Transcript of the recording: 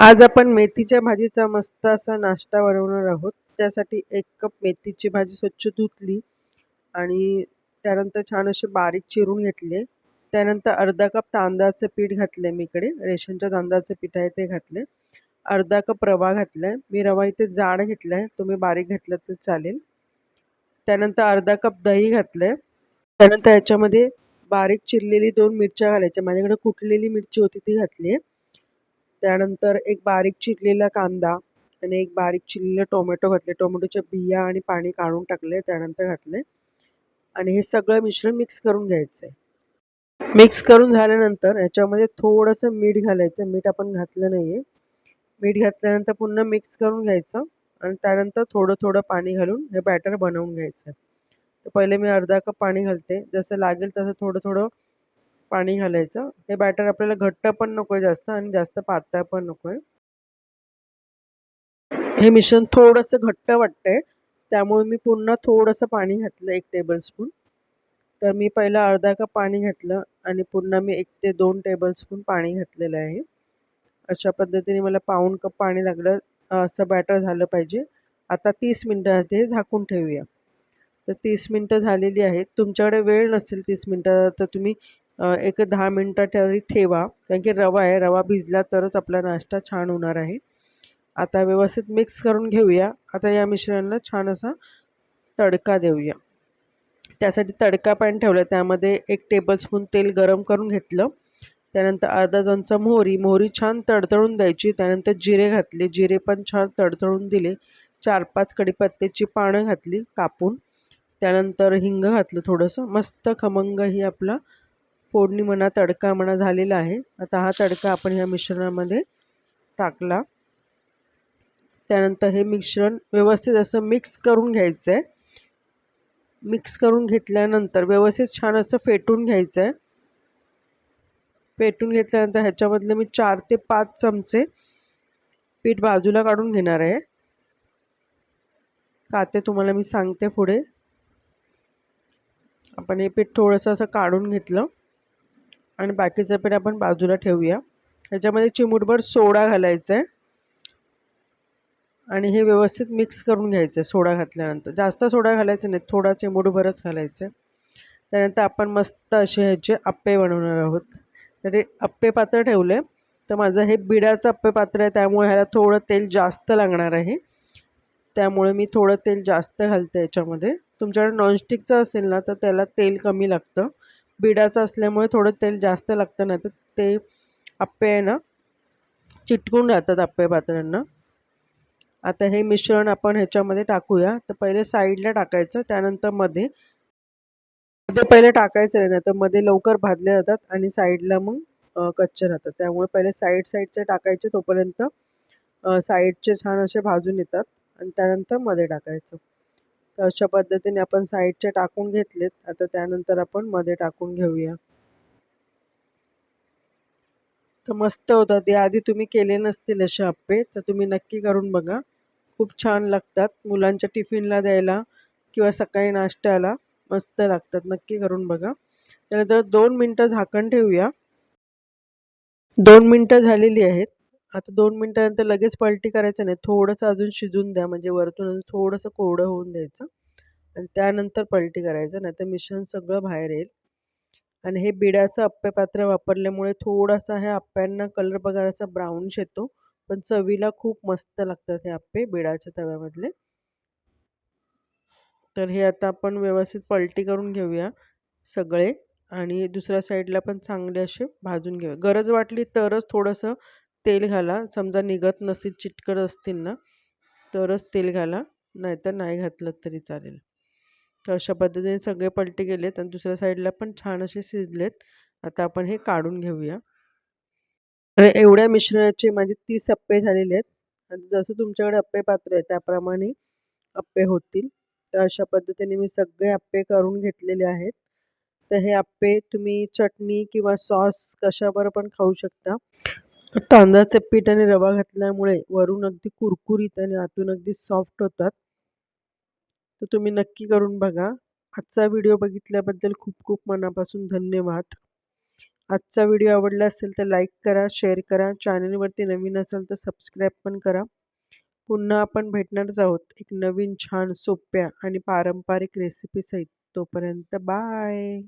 आज आपण मेथीच्या भाजीचा मस्त असा नाश्ता बनवणार आहोत. त्यासाठी एक कप मेथीची भाजी स्वच्छ धुतली आणि त्यानंतर छान असे बारीक चिरून घेतले. त्यानंतर अर्धा कप तांदळाचं पीठ घातलं मी इकडे. रेशनच्या तांदळाचं पीठ आहे ते घातले अर्धा कप रवा घातला आहे मी रवा इथे जाड घेतला आहे तुम्ही बारीक घेतलं तर चालेल. त्यानंतर अर्धा कप दही घातलं आहे त्यानंतर याच्यामध्ये बारीक चिरलेली दोन मिरच्या घालायच्या. माझ्याकडे कुटलेली मिरची होती ती घातली आहे त्यानंतर एक बारीक चिरलेला कांदा आणि एक बारीक चिरलेलं टोमॅटो घातले. टोमॅटोच्या बिया आणि पाणी काढून टाकले त्यानंतर घातले. आणि हे सगळं मिश्रण मिक्स करून घ्यायचं आहे मिक्स करून झाल्यानंतर ह्याच्यामध्ये थोडंसं मीठ घालायचं. मीठ आपण घातलं नाही आहे मीठ घातल्यानंतर पुन्हा मिक्स करून घ्यायचं आणि त्यानंतर थोडं थोडं पाणी घालून हे बॅटर बनवून घ्यायचं. तर पहिले मी अर्धा कप पाणी घालते. जसं लागेल तसं थोडं थोडं पाणी घालायचं. हे बॅटर आपल्याला घट्ट पण नको आहे जास्त आणि जास्त पातळ पण नको आहे हे मिश्रण थोडंसं घट्ट वाटतंय. त्यामुळे मी पुन्हा थोडंसं पाणी घातलं एक टेबलस्पून तर मी पहिला अर्धा कप पाणी घातलं आणि पुन्हा मी एक ते दोन टेबलस्पून पाणी घातलेलं आहे. अशा पद्धतीने मला पाऊण कप पाणी लागलं. असं बॅटर झालं पाहिजे. आता तीस मिनटं ते झाकून ठेवूया. तर तीस मिनटं झालेली आहेत. तुमच्याकडे वेळ नसेल तीस मिनटं तर तुम्ही एक दहा मिनटं तरी ठेवा. कारण की रवा आहे रवा भिजला तरच आपला नाश्ता छान होणार आहे. आता व्यवस्थित मिक्स करून घेऊया. आता या मिश्रणाला छान असा तडका देऊया. त्यासाठी तडका पॅन ठेवला. त्यामध्ये एक टेबलस्पून तेल गरम करून घेतलं. त्यानंतर अर्धा चमचा मोहरी. मोहरी छान तडतडून द्यायची. त्यानंतर जिरे घातले. जिरे पण छान तडतडून दिले. चार पाच कडीपत्त्याची पानं घातली कापून. त्यानंतर हिंग घातलं थोडंसं. मस्त खमंग ही आपला फोडणी म्हणा तडका म्हणा झालेला आहे. आता हा तडका आपण ह्या मिश्रणामध्ये टाकला. त्यानंतर हे मिश्रण व्यवस्थित असं मिक्स करून घ्यायचं आहे मिक्स करून घेतल्यानंतर व्यवस्थित छान असं फेटून घ्यायचं आहे फेटून घेतल्यानंतर ह्याच्यामधले मी चार ते पाच चमचे पीठ बाजूला काढून घेणार आहे. का ते तुम्हाला मी सांगते पुढे. आपण हे पीठ थोडंसं असं काढून घेतलं. आणि बाकीचं पीठ आपण बाजूला ठेवूया. ह्याच्यामध्ये चिमूटभर सोडा घालायचा आहे. आणि हे व्यवस्थित मिक्स करून घ्यायचं आहे सोडा घातल्यानंतर. जास्त सोडा घालायचा नाही थोडा चिमूटभरच घालायचं आहे. त्यानंतर आपण मस्त असे ह्याचे अप्पे बनवणार आहोत. तरी अप्पे पात्र ठेवले तर माझं हे बिडाचं अप्पे पात्र आहे त्यामुळे ह्याला थोडं तेल जास्त लागणार आहे. त्यामुळे मी थोडं तेल जास्त घालते याच्यामध्ये. तुमच्याकडे नॉनस्टिकचं असेल ना तर त्याला तेल कमी लागतं. बिडाचं असल्यामुळे थोडं तेल जास्त लागतं ना तर ते आप्पे आहे ना चिटकून राहतात आप्पे पात्रांना. आता हे मिश्रण आपण ह्याच्यामध्ये टाकूया. तर पहिले साईडला टाकायचं त्यानंतरमध्ये मध्ये पहिले टाकायचं नाही तर मध्ये लवकर भाजले जातात आणि साईडला मग कच्चे राहतात. त्यामुळे पहिले साईड साईडचे टाकायचे तोपर्यंत साईडचे छान असे भाजून येतात. आणि त्यानंतरमध्ये टाकायचं. तर अशा पद्धतीने आपण साईडचे टाकून घेतलेत. आता त्यानंतर आपण मध्ये टाकून घेऊया. तर मस्त होतात. ते आधी तुम्ही केले नसतील असे आप्पे तर तुम्ही नक्की करून बघा. खूप छान लागतात. मुलांच्या टिफिनला द्यायला किंवा सकाळी नाश्त्याला मस्त लागतात. नक्की करून बघा. त्यानंतर दोन मिनटं झाकण ठेवूया. दोन मिनटं झालेली आहेत. आता दोन मिनटानंतर लगेच पलटी करायचं नाही. थोडंसं अजून शिजून द्या. म्हणजे वरतून थोडंसं कोरडं होऊन द्यायचं. आणि त्यानंतर पलटी करायचं. नाही तर मिश्रण सगळं बाहेर येईल. आणि हे बिडाचं आप्पे पात्र वापरल्यामुळे थोडासा ह्या आप्प्यांना कलर बघा असा ब्राऊनिश येतो. पण चवीला खूप मस्त लागतात हे आप्पे बिडाच्या तव्यामधले. तर हे आता आपण व्यवस्थित पलटी करून घेऊया सगळे. आणि दुसऱ्या साईडला पण चांगले असे भाजून घेऊया. गरज वाटली तरच थोडंसं तेल घाला. समजा निघत नसतील चिटकट असतील ना तरच तेल घाला. नाहीतर नाही घातलं तरी चालेल. तर अशा पद्धतीने सगळे पलटे गेलेत आणि दुसऱ्या साईडला पण छान असे शिजलेत. आता आपण हे काढून घेऊया. तर एवढ्या मिश्रणाचे माझे तीस अप्पे झालेले आहेत. आणि जसं तुमच्याकडे अप्पे पात्र आहे त्याप्रमाणे अप्पे होतील. तर अशा पद्धतीने मी सगळे अप्पे करून घेतलेले आहेत. तर हे अप्पे तुम्ही चटणी किंवा सॉस कशावर पण खाऊ शकता. तांदळाचे पीठ आणि रवा घातल्यामुळे वरून अगदी कुरकुरीत आणि आतून अगदी सॉफ्ट होतात. तर तुम्ही नक्की करून बघा. आजचा व्हिडिओ बघितल्याबद्दल खूप खूप मनापासून धन्यवाद. आजचा व्हिडिओ आवडला असेल तर लाईक करा शेअर करा. चॅनलवरती नवीन असेल तर सबस्क्राईब पण करा. पुन्हा आपण भेटणारच आहोत एक नवीन छान सोप्या आणि पारंपरिक रेसिपीसहित तोपर्यंत बाय